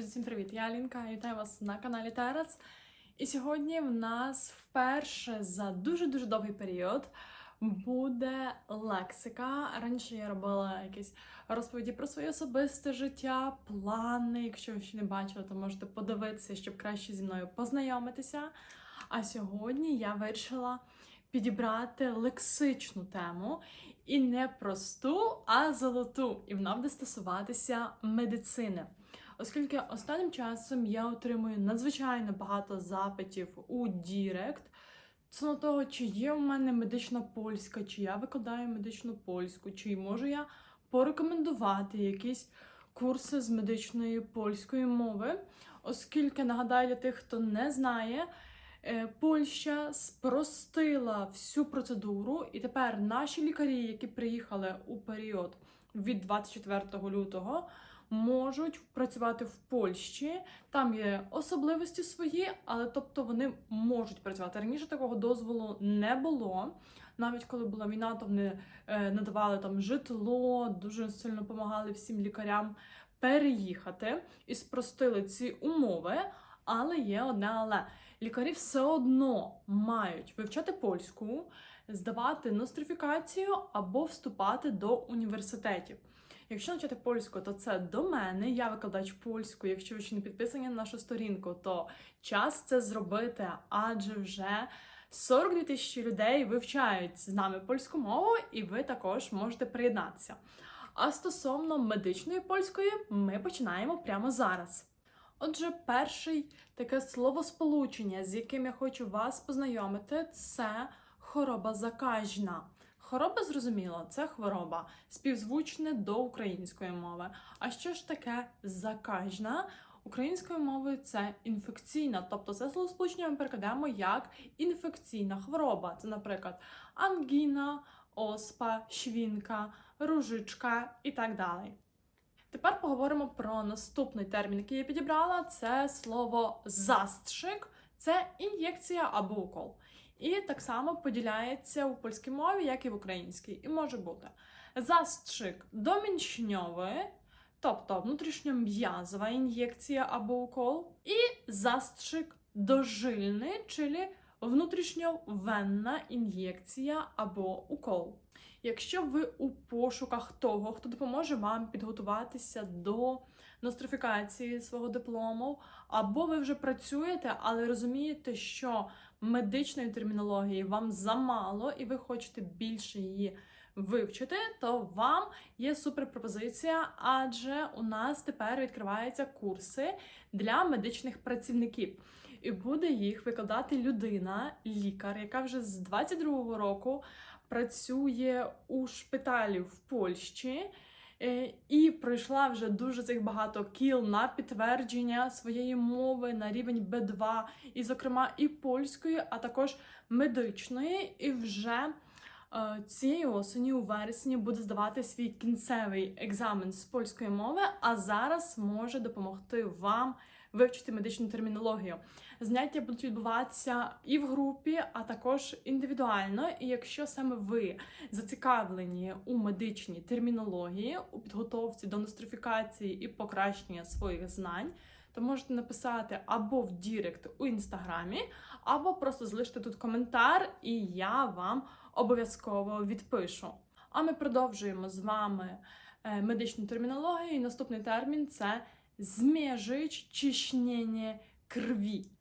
Друзі, всім привіт! Я Алінка, вітаю вас на каналі Терас. І сьогодні в нас вперше за дуже-дуже довгий період буде лексика. Раніше я робила якісь розповіді про своє особисте життя, плани. Якщо ви ще не бачили, то можете подивитися, щоб краще зі мною познайомитися. А сьогодні я вирішила підібрати лексичну тему. І не просту, а золоту. І вона буде стосуватися медицини. Оскільки останнім часом я отримую надзвичайно багато запитів у Дірект стосовно того, чи є у мене медична польська, чи я викладаю медичну польську, чи можу я порекомендувати якісь курси з медичної польської мови. Оскільки нагадаю для тих, хто не знає, е, Польща спростила всю процедуру, і тепер наші лікарі, які приїхали у період від 24 лютого, можуть працювати в Польщі. Там є особливості свої, але тобто вони можуть працювати. Раніше такого дозволу не було. Навіть коли була війна, то вони е, надавали там житло, дуже сильно допомагали всім лікарям переїхати і спростили ці умови. Але є одне але лікарі все одно мають вивчати польську, здавати нострифікацію або вступати до університетів. Якщо навчати польську, то це до мене. Я викладач польську. Якщо ви ще не підписані на нашу сторінку, то час це зробити, адже вже 42 тисячі людей вивчають з нами польську мову, і ви також можете приєднатися. А стосовно медичної польської, ми починаємо прямо зараз. Отже, перший таке словосполучення, з яким я хочу вас познайомити, це хвороба заказна. Хвороба, зрозуміло, це хвороба, співзвучне до української мови. А що ж таке заказна? Українською мовою це інфекційна, тобто це словосполучення ми перекладаємо як інфекційна хвороба. Це, наприклад, ангіна, оспа, швінка, ружичка і так далі. Тепер поговоримо про наступний термін, який я підібрала. Це слово застршик, це ін'єкція або укол. І так само поділяється у польській мові, як і в українській. І може бути застршик домінчньовий, тобто внутрішньом'язова ін'єкція або укол, і застршик дожильний, czyli внутрішньовенна ін'єкція або укол. Якщо ви у пошуках того, хто допоможе вам підготуватися до нострифікації свого диплому, або ви вже працюєте, але розумієте, що медичної термінології вам замало, і ви хочете більше її вивчити, то вам є супер пропозиція, адже у нас тепер відкриваються курси для медичних працівників. І буде їх викладати людина, лікар, яка вже з 22-го року працює у шпиталі в Польщі. Е, І пройшла вже дуже цих багато кіл на підтвердження своєї мови на рівень Б2, і, зокрема, і польської, а також медичної. І вже е, цієї осені, у вересні, буде здавати свій кінцевий екзамен з польської мови, а зараз може допомогти вам вивчити медичну термінологію. Заняття будуть відбуватися і в групі, а також індивідуально. І якщо саме ви зацікавлені у медичній термінології, у підготовці до нострифікації і покращення своїх знань, то можете написати або в Дірект у інстаграмі, або просто залишити тут коментар, і я вам обов'язково відпишу. А ми продовжуємо з вами е, медичну термінологію. І наступний термін це зміжить чищення крові.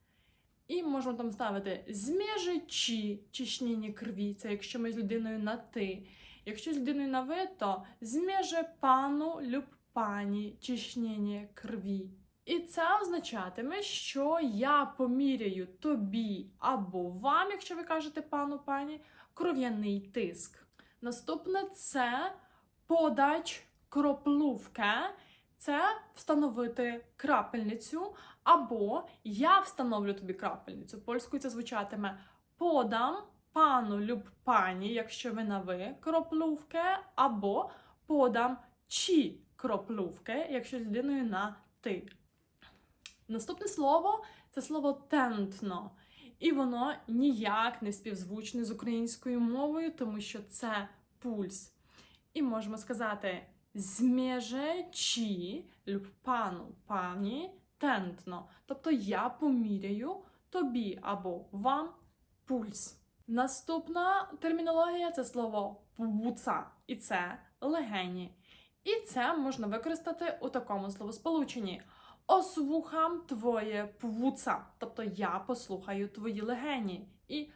І можемо там ставити зміжичі чищення крові. Це якщо ми з людиною на ти. Якщо з людиною на ви, то зміже пану люб пані чищення крові. І це означатиме, що я поміряю тобі або вам, якщо ви кажете пану пані, кров'яний тиск. Наступне це подач кроплувка. Це встановити крапельницю, або я встановлю тобі крапельницю. Польською це звучатиме подам пану люб пані, якщо ви на ви кроплувки, або подам чі кроплувки, якщо з людиною на ти. Наступне слово це слово тентно. І воно ніяк не співзвучне з українською мовою, тому що це пульс. І можемо сказати zmierzę ci lub panu, pani тентно. Тобто я поміряю тобі або вам пульс. Наступна термінологія це слово пвуца, і це легені. І це можна використати у такому словосполученні. Ослухам твоє пвуца, тобто я послухаю твої легені. І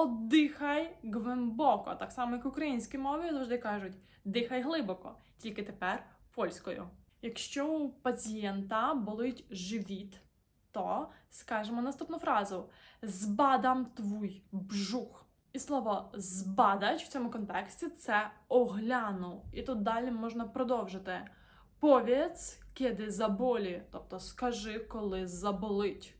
оддихай глибоко, так само як в українській мові завжди кажуть дихай глибоко, тільки тепер польською. Якщо у пацієнта болить живіт, то скажемо наступну фразу: збадам твій бжух. І слово збадач в цьому контексті це огляну. І тут далі можна продовжити. Повіць, кеди заболі, тобто скажи, коли заболить.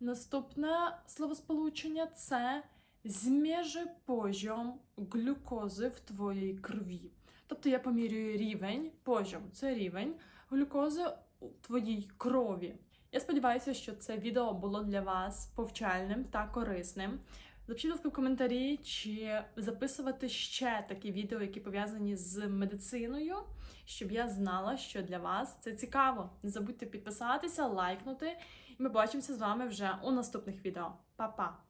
Наступне словосполучення це зміжи позьом глюкози в твоїй крові. Тобто я помірюю рівень, позьом це рівень глюкози у твоїй крові. Я сподіваюся, що це відео було для вас повчальним та корисним. Запишіть, в коментарі, чи записувати ще такі відео, які пов'язані з медициною, щоб я знала, що для вас це цікаво. Не забудьте підписатися, лайкнути, і ми бачимося з вами вже у наступних відео. Па-па!